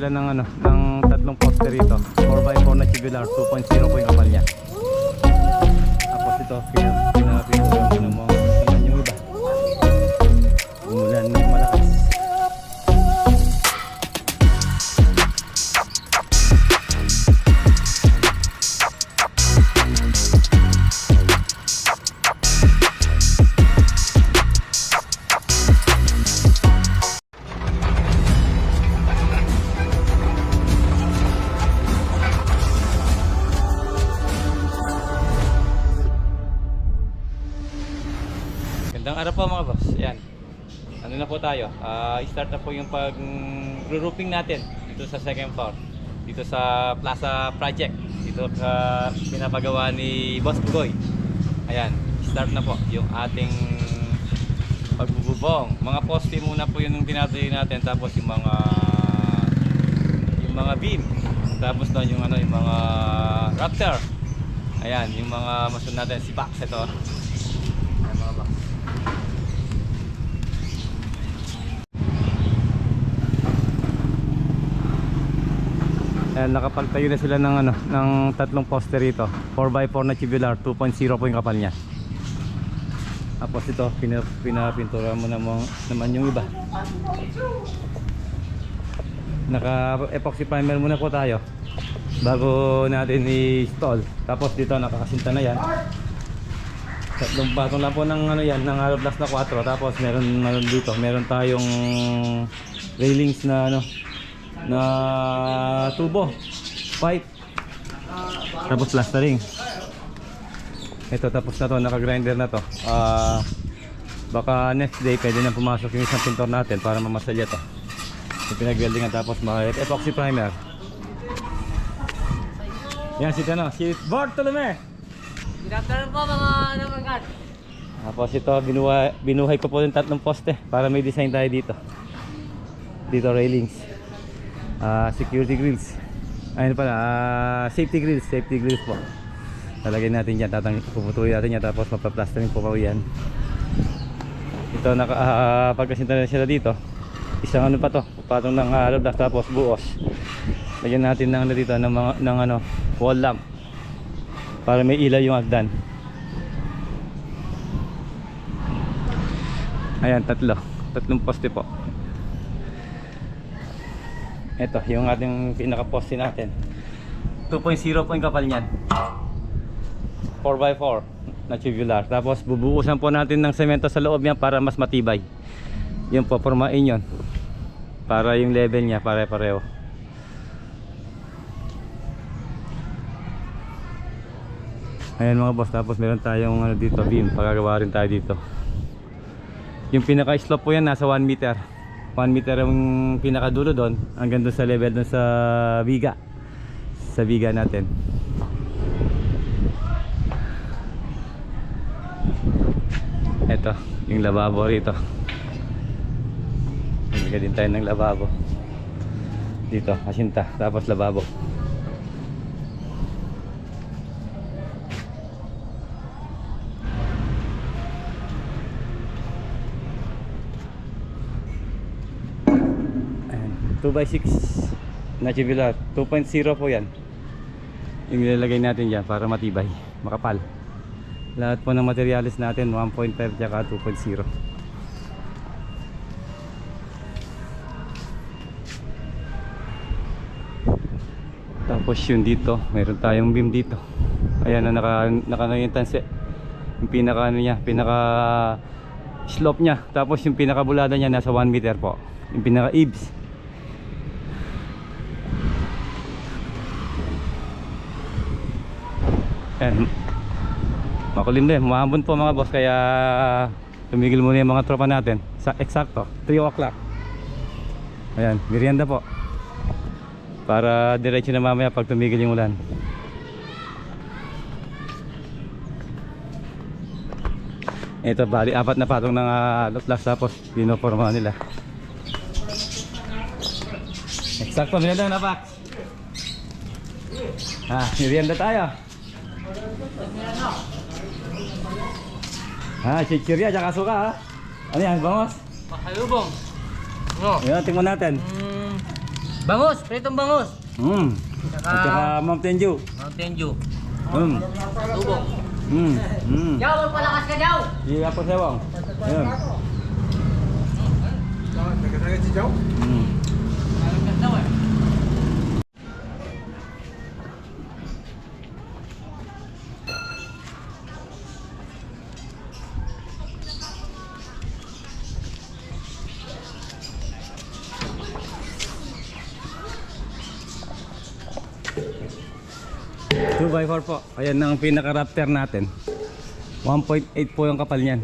sila ng ano, ng tatlong poster rito. 4x4 na tubular, 2.0 po yung kapal niya. Tapos ito, pina, araw po mga boss. Yan. Ano na po tayo? Ah, start na po yung pag-roofing natin dito sa second floor. Dito sa Plaza Project. Dito sa pinapagawa ni Boss Bugoy. Ayan. Start na po yung ating pagbububong. Mga poste muna po yun yung tinatayo natin. Tapos yung mga yung mga beam. Tapos doon yung ano yung mga raptor. Ayan, yung mga masun natin si Pax ito. Ayan mga box. Ayan, nakapagtayo na sila ng ano, ng tatlong poster rito. 4x4 na tubular, 2.0 po yung kapal niya. Tapos ito, pina, pinapintura mo naman, naman yung iba. Naka epoxy primer muna po tayo bago natin i-install. Tapos dito nakakasinta na yan. Tatlong patong lang po ng ano yan, ng Blast na 4. Tapos meron meron dito, meron tayong railings na ano na tubo, pipe. Tapos plastering. Ito tapos na to, naka-grinder na to. Ah baka next day pwede na pumasok yung isang pintor natin para mamasalya to. Yung pinag-weldingan tapos mga epoxy primer. Yan si ano, si Bartolome. Good afternoon po mga namangkat. Tapos ito, binuhay, binuhay ko po yung tatlong poste para may design tayo dito. Dito railings. Ah, security grills. Ayun pala, ah, safety grills, safety grills po. Lalagyan natin yan, tatang puputuloy natin yan tapos mapaplastering po pa yan. Ito naka uh, pagkasinta na sila dito. Isang ano pa to, patong ng uh, tapos buos. Lagyan natin ng ano dito ng mga ng ano, wall lamp para may ilaw yung agdan. Ayan, tatlo. Tatlong poste po. Ito, yung ating pinaka-poste natin. 2.0 po yung kapal niyan. 4x4 na tubular. Tapos bubuhusan po natin ng semento sa loob niya para mas matibay. Yun po, formain yun. Para yung level niya pare-pareho. Ayan mga boss, tapos meron tayong ano dito, beam. Pagagawa rin tayo dito. Yung pinaka-slope po yan, nasa 1 meter. 1 meter yung pinakadulo doon, hanggang doon sa level doon sa biga. Sa biga natin. Ito, yung lababo rito. Bigyan din tayo ng lababo. Dito, asinta, tapos lababo. Ayan, 2x6 na tubular. 2.0 po yan. Yung nilalagay natin dyan para matibay, makapal. Lahat po ng materialis natin 1.5 tsaka 2.0. Tapos yun dito, meron tayong beam dito. Ayan na naka naka na yung pinaka ano niya, pinaka slope niya. Tapos yung pinaka bulada niya nasa 1 meter po. Yung pinaka eaves. Ayan. Makulim din, mahambon po mga boss kaya tumigil muna yung mga tropa natin. Sa eksakto, 3 o'clock. Ayan, merienda po. Para diretso na mamaya pag tumigil yung ulan. Ito bali, apat na patong ng uh, last tapos pinoforma nila. Eksakto, merienda na pak. Ah, merienda tayo. Ah, chichirya tsaka suka ha. Ano yan, bangos? Pasalubong. No. Yan, tingnan natin. Mm, Bangus, pritong bangus. Mm. Saka At saka Mountain Dew. Mountain Dew. Mm. Tubong. Mm. Mm. Yaw, magpalakas ka daw. Iya po sewang. Ayun. Mm. Malakas daw eh. Two by four po. Ayan ang pinaka-raptor natin. 1.8 po yung kapal niyan.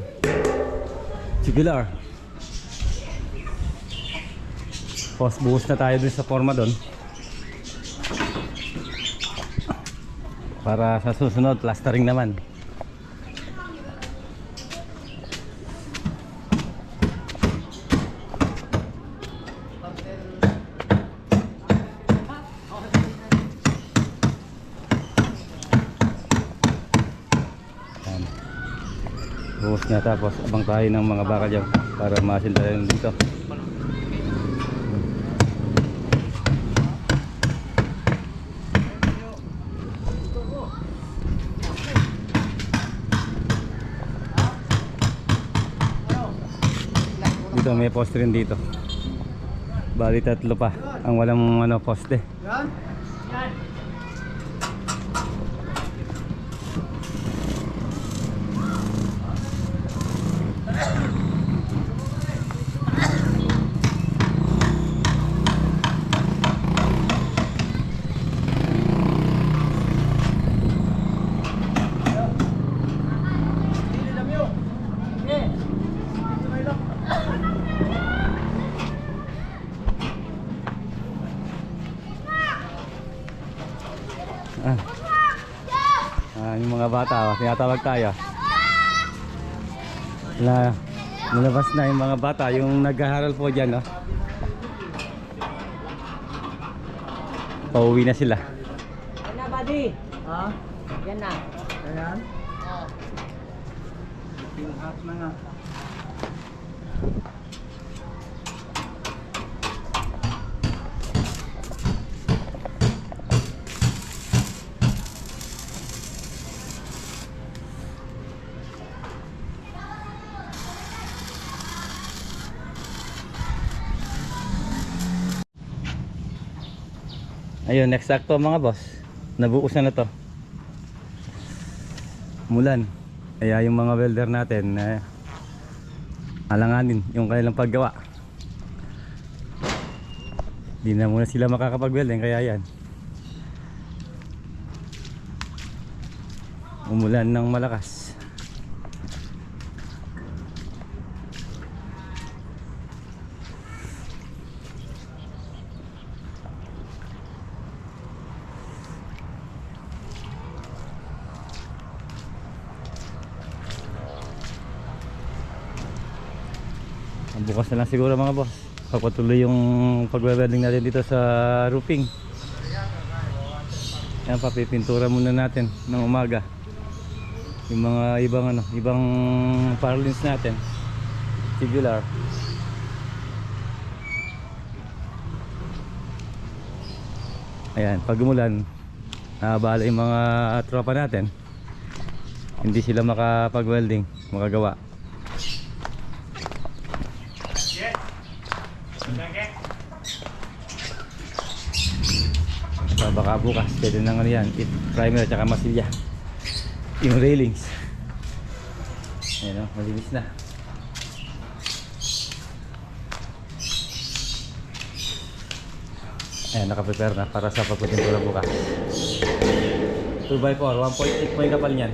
Tubular. Post buhos na tayo dun sa forma doon. Para sa susunod, plastering naman. Na tapos abang tayo ng mga baka dyan para masin tayo dito. Dito may poste rin dito. Bali tatlo pa ang walang ano poste. Ah. Bata, oh, tinatawag tayo. Na, nalabas na yung mga bata, yung naghaharal po dyan, no? Pauwi na sila. Yan na, buddy. Ha? Yan na. Ayan? Oh. Yung na nga. Ayun, next sakto mga boss. Nabukas na na to. Mulan. Kaya yung mga welder natin, eh, alanganin yung kanilang paggawa. Di na muna sila makakapag-welding, kaya yan. Umulan ng malakas. Bukas na lang siguro mga boss. Papatuloy yung pagwe-welding natin dito sa roofing. Yan papipintura muna natin ng umaga. Yung mga ibang ano, ibang parlins natin. Tubular. Ayan, pag umulan, nakabala yung mga tropa natin. Hindi sila makapag-welding, makagawa. So baka bukas pwede nang ano yan, it primer at saka masilya. Yung railings. Ayan o, malinis na. Ayan, nakaprepare na para sa pagpapintura bukas. 2x4, 1.8 po yung kapal niyan.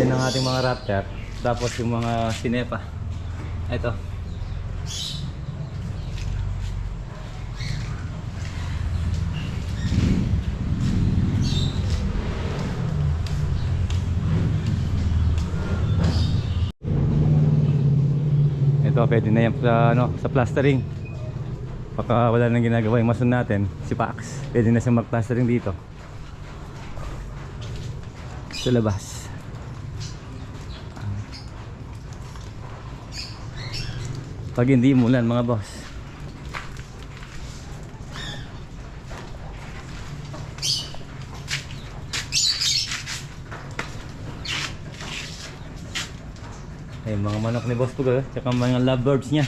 Yan ang ating mga raptor. Tapos yung mga sinepa. Ito. Ito pwede na yan sa, ano, sa plastering. Baka wala nang ginagawa yung mason natin, si Pax. Pwede na siyang mag-plastering dito. Sa labas. Pag hindi mulan mga boss. Mga manok ni Boss Pugo, tsaka mga lovebirds niya.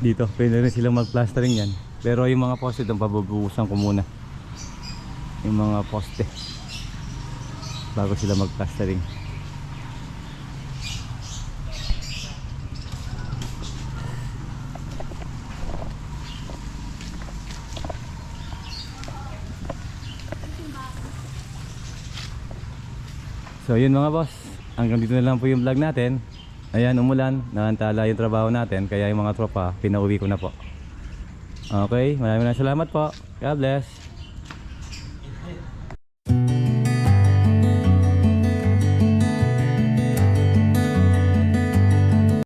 Dito, pwede rin silang mag-plastering yan. Pero yung mga poste doon, pabubuhusan ko muna. Yung mga poste. Bago sila mag-plastering. So yun mga boss, hanggang dito na lang po yung vlog natin. Ayan, umulan, naantala yung trabaho natin, kaya yung mga tropa, pinauwi ko na po. Okay, maraming salamat po. God bless.